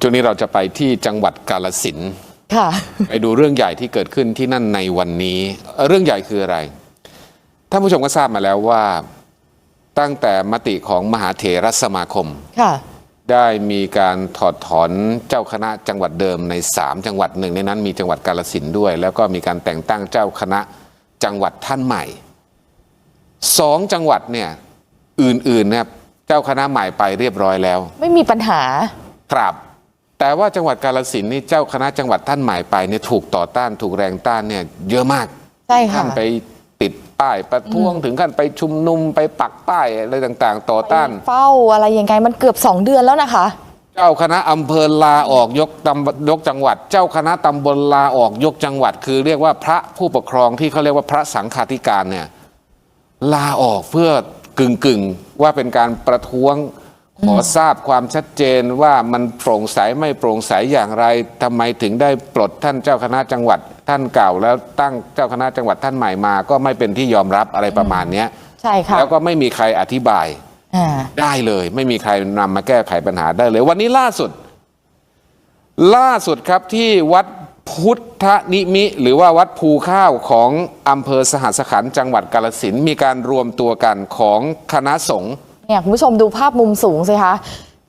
ช่วงนี้เราจะไปที่จังหวัดกาลสินธุ์ค่ะ ไปดูเรื่องใหญ่ที่เกิดขึ้นที่นั่นในวันนี้เอ่อเรื่องใหญ่คืออะไร ท่านผู้ชมก็ทราบมาแล้วว่าตั้งแต่มติของมหาเถรสมาคมค่ะ ได้มีการถอดถอนเจ้าคณะจังหวัดเดิมใน 3 จังหวัดหนึ่งในนั้นมีจังหวัดกาลสินธุ์ด้วย แล้วก็มีการแต่งตั้งเจ้าคณะจังหวัดท่านใหม่สองจังหวัดเนี่ยอื่นๆเนี่ยเจ้าคณะใหม่ไปเรียบร้อยแล้ว ไม่มีปัญหาครับ แต่ว่าจังหวัดกาลสินธุ์นี่เจ้าคณะจังหวัดท่านใหม่ไปเนี่ยถูกต่อต้านถูกแรงต้านเนี่ยเยอะมากใช่ค่ะท่านไปติดป้ายประท้วงถึงขั้นไปชุมนุมไปปักป้ายอะไรต่างๆ ต่อต้าน เฝ้าอะไรยังไงมันเกือบ 2 เดือนแล้วนะคะ เจ้าคณะอำเภอลาออกยกตำยกจังหวัด เจ้าคณะตำบลลาออกยกจังหวัด คือเรียกว่าพระผู้ปกครองที่เขาเรียกว่าพระสังฆาธิการเนี่ยลาออกเพื่อกึ่งกึ่งๆว่าเป็นการประท้วง ขอทราบความชัดเจนว่ามันโปร่งใสไม่โปร่งใสอย่างไรทำไมถึงได้ปลดท่านเจ้าคณะจังหวัดท่านเก่า แล้วตั้งเจ้าคณะจังหวัดท่านใหม่มา ก็ไม่เป็นที่ยอมรับอะไรประมาณเนี้ยใช่ค่ะแล้วก็ไม่มีใครอธิบายอ่าได้เลย ไม่มีใครนำมาแก้ไขปัญหาได้เลย วันนี้ล่าสุด ล่าสุดครับที่วัดพุทธนิมิ หรือว่าวัดภูข้าวของอำเภอสหัสขันธ์จังหวัดกาลสินธุ์มีการรวมตัวกันของคณะสงฆ์ เนี่ยคุณผู้ชมดูภาพมุมสูงสิคะ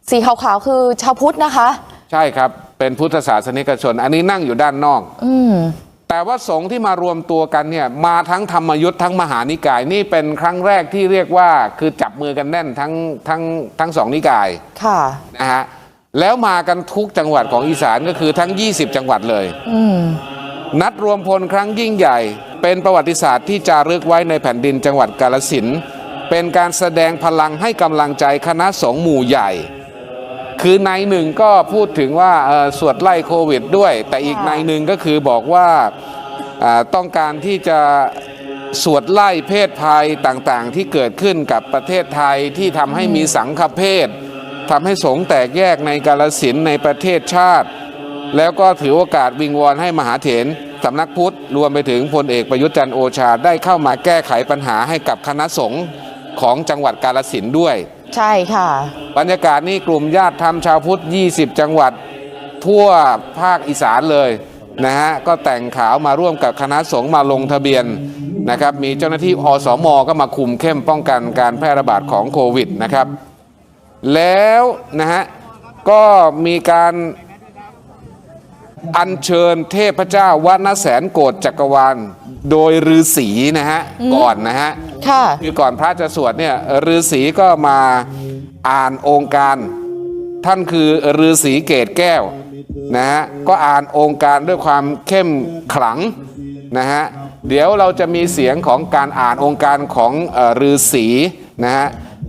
สีขาวๆคือชาวพุทธนะคะ ใช่ครับ เป็นพุทธศาสนิกชน อันนี้นั่งอยู่ด้านนอก อืมแต่ว่าสงฆ์ที่มารวมตัวกันเนี่ยมาทั้งธรรมยุทธ์ทั้งมหานิกาย นี่เป็นครั้งแรกที่เรียกว่าคือจับมือกันแน่นทั้งทั้งทั้งสองนิกายค่ะนะฮะแล้วมากันทุกจังหวัดของอีสานก็คือทั้ง 20 จังหวัดเลยอืมนัดรวมพลครั้งยิ่งใหญ่ เป็นประวัติศาสตร์ที่จารึกไว้ในแผ่นดินจังหวัดกาลสินธุ์ เป็นการแสดงพลังให้กำลังใจคณะสงฆ์หมู่ใหญ่ คือในหนึ่งก็พูดถึงว่าสวดไล่โควิดด้วย แต่อีกในหนึ่งก็คือบอกว่าต้องการที่จะสวดไล่เพศภัยต่างๆ ที่เกิดขึ้นกับประเทศไทยที่ทำให้มีสังฆเพศทำให้สงฆ์แตกแยกในกาลสินในประเทศชาติ แล้วก็ถือโอกาสวิงวอนให้มหาเถรสำนักพุทธ รวมไปถึงพลเอกประยุทธ์จันทร์โอชาได้เข้ามาแก้ไขปัญหาให้กับคณะสงฆ์ ของจังหวัดกาลสินธุ์ด้วย ใช่ค่ะ บรรยากาศนี่กลุ่มญาติธรรมชาวพุทธ 20 จังหวัดทั่วภาคอีสานเลยนะฮะก็แต่งขาวมาร่วมกับคณะสงฆ์มาลงทะเบียนนะครับมีเจ้าหน้าที่อสมก็มาคุมเข้มป้องกันการแพร่ระบาดของโควิดนะครับ แล้วนะฮะก็มีการอัญเชิญเทพเจ้าวัดนแสนโกฏจักรวาล โดยฤาษีนะฮะก่อนนะฮะ ค่ะคือก่อนพระจะสวดเนี่ยฤาษีก็มาอ่านองค์การ ท่านคือฤาษีเกตแก้วนะฮะก็อ่านองค์การด้วยความเข้มขลังนะฮะเดี๋ยวเราจะมีเสียงของการอ่านองค์การของเอ่อฤาษีนะฮะ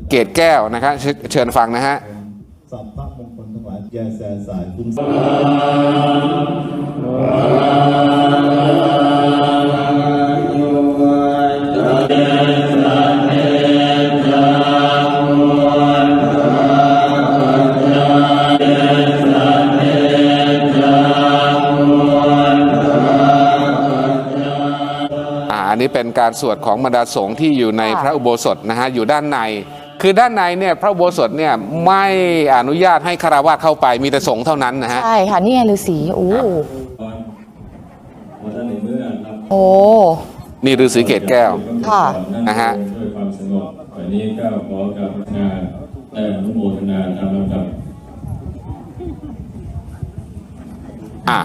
เกตแก้วนะครับเชเชิญฟังนะฮะสัพพะมงคลทั้งหลายแย่แสสายคุ้ม เป็นการสวดของบรรดาสงฆ์ที่อยู่ในค่ะพระอุโบสถนะฮะอยู่ด้านใน คือด้านในเนี่ยพระอุโบสถเนี่ยไม่อนุญาตให้คารวะเข้าไปมีแต่สงฆ์เท่านั้นนะฮะใช่ค่ะนี่ไงฤาษีโอ้วันนั้นในเมื่อครับโอ้นี่ฤาษีเกตแก้วค่ะนะฮะด้วยความสงบวันนี้ก็ขอกับงานได้อนุโมทนาตามลำดับอะ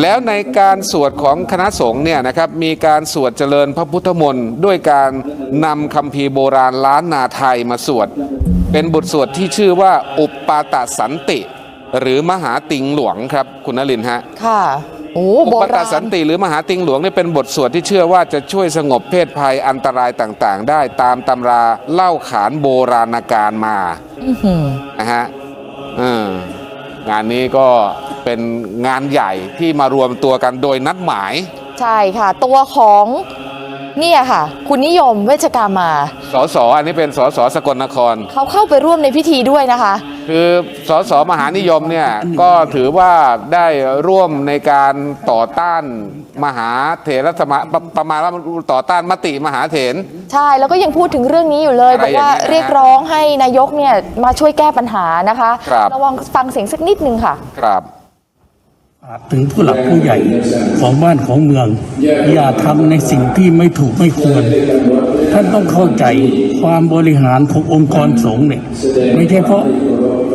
แล้วในการสวดของคณะสงฆ์เนี่ยนะครับมีการสวดเจริญพระพุทธมนต์ด้วยการนำคัมภีร์โบราณล้านนาไทยมาสวด เป็นบทสวดที่ชื่อว่าอุปปาตสันติ หรือมหาติงหลวงครับคุณนลินทร์ฮะค่ะโอ้อุโบปตราณสันติหรือมหาติงหลวงนี่เป็นบทสวดที่เชื่อว่าจะช่วยสงบเพศภัยอันตรายต่างๆ ได้ตามตำราเล่าขานโบราณการมาอื้อหือนะฮะเอองานนี้ก็ เป็นงานใหญ่ที่มารวมตัวกันโดยนัดหมาย ใช่ค่ะ ตัวของเนี่ยค่ะ คุณนิยมเวชกามาสสอันนี้เป็นสสสกลนคร เขาเข้าไปร่วมในพิธีด้วยนะคะ คือสสมหานิยมเนี่ยก็ถือว่าได้ร่วมในการต่อต้านมหาเถรสมาประประมาณว่าต่อต้านมติมหาเถร ใช่แล้วก็ยังพูดถึงเรื่องนี้อยู่เลยอะไรบอกว่าอย่างเงี้ยนะเรียกร้องให้นายกเนี่ยมาช่วยแก้ปัญหานะคะครับ ระวังฟังเสียงสักนิดนึงค่ะ ครับฝาก ถึงผู้หลักผู้ใหญ่ของบ้านของเมือง อย่าทำในสิ่งที่ไม่ถูกไม่ควร ท่านต้องเข้าใจความบริหารขององค์กรสงฆ์เนี่ยไม่ใช่เพราะ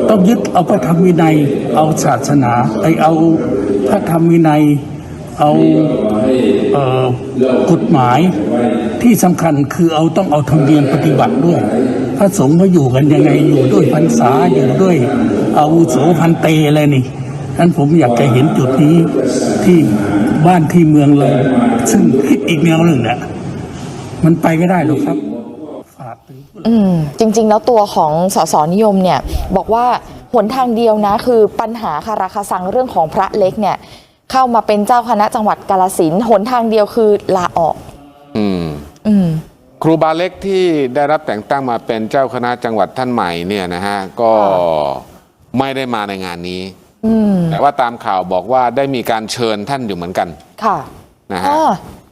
ต้องยึดเอาพระธรรมวินัย เอาศาสนาไอเอาพระธรรมวินัย เอาเออกฎหมายที่สำคัญคือเอาต้องเอาธรรมเนียมปฏิบัติด้วย พระสงฆ์เขาอยู่กันยังไงอยู่ด้วยพรรษาอยู่ด้วยอาวุโสพันเตอะไรนี่ นั้นผมอยากจะเห็นจุดนี้ที่บ้านที่เมืองเราซึ่งคิดอีกแนวหนึ่งเนี่ยมันไปไม่ได้หรอกครับฝากถึงอืมจริง ๆ แล้วตัวของสสนิยมเนี่ย บอกว่าหนทางเดียวนะ คือปัญหาคาราคาซังเรื่องของพระเล็กเนี่ย เข้ามาเป็นเจ้าคณะจังหวัดกาลสินธุ์หนทางเดียวคือลาออก อืม อืมครูบาเล็กที่ได้รับแต่งตั้งมาเป็นเจ้าคณะจังหวัดท่านใหม่เนี่ยนะฮะ ก็ไม่ได้มาในงานนี้อืม แต่ว่าตามข่าวบอกว่าได้มีการเชิญท่านอยู่เหมือนกัน ค่ะนะฮะอ่า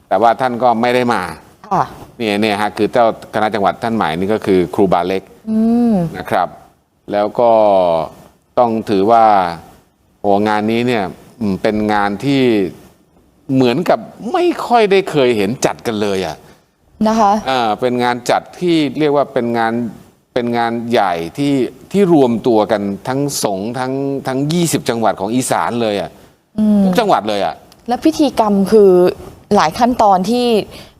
แต่ว่าท่านก็ไม่ได้มาค่ะเนี่ยเนี่ยฮะคือเจ้าคณะจังหวัดท่านใหม่นี่ก็คือครูบาเล็กอืมนะครับ แล้วก็ต้องถือว่าโอ้งานนี้เนี่ยอืมเป็นงานที่เหมือนกับไม่ค่อยได้เคยเห็นจัดกันเลยอะนะคะอ่าเป็นงานจัดที่เรียกว่าเป็นงาน เป็นงานใหญ่ที่ที่รวมตัวกันทั้งสงฆ์ทั้งทั้ง 20 จังหวัดของอีสานเลยอะทุกจังหวัดเลยอะ และพิธีกรรมคือหลายขั้นตอนที่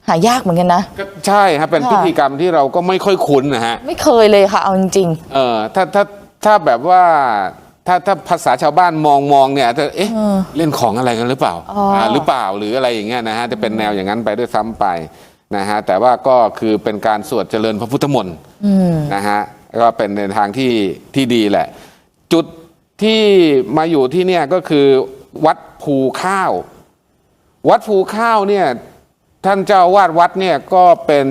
หายากเหมือนกันนะก็ใช่ฮะเป็นค่ะพิธีกรรมที่เราก็ไม่ค่อยคุ้นนะฮะ ไม่เคยเลยค่ะ เอาจริงเออถ้าถ้าถ้าแบบว่าถ้าถ้าภาษาชาวบ้านมองมองเนี่ยจะเอ๊ะเล่นของอะไรกันหรือเปล่าอ๋ออ่าหรือเปล่าหรืออะไรอย่างเงี้ยนะฮะจะเป็นแนวอย่างนั้นไปด้วยซ้ำไป นะฮะแต่ว่าก็คือเป็นการสวดเจริญพระพุทธมนต์ๆอืมนะฮะก็เป็นในทางที่ที่ดีแหละ จุดที่มาอยู่ที่เนี่ยก็คือวัดภูข้าว วัดภูข้าวเนี่ยท่านเจ้าอาวาดวัดเนี่ยก็เป็น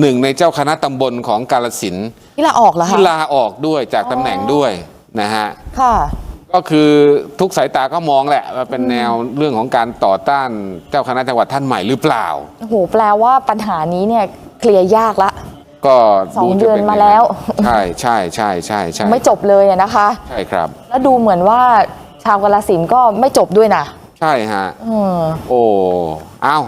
หนึ่งในเจ้าคณะตำบลของกาลสินธุ์นี่ลาออกแล้วค่ะที่ลาออกด้วยจากตำแหน่งด้วยนะฮะค่ะ ก็คือทุกสายตาก็มองแหละว่าเป็นแนวเรื่องของการต่อต้านเจ้าคณะจังหวัดท่านใหม่หรือเปล่า โอ้โหแปลว่าปัญหานี้เนี่ยเคลียร์ยากละ ก็สองจะเดือนป็มาแล้ว ใช่ใช่ใช่ใช่ใช่ไม่จบเลยอะนะคะ ใช่ครับ แล้วดูเหมือนว่าชาวกาลสินธุ์ก็ไม่จบด้วยนะ ใช่ฮะอืมโอ้เอา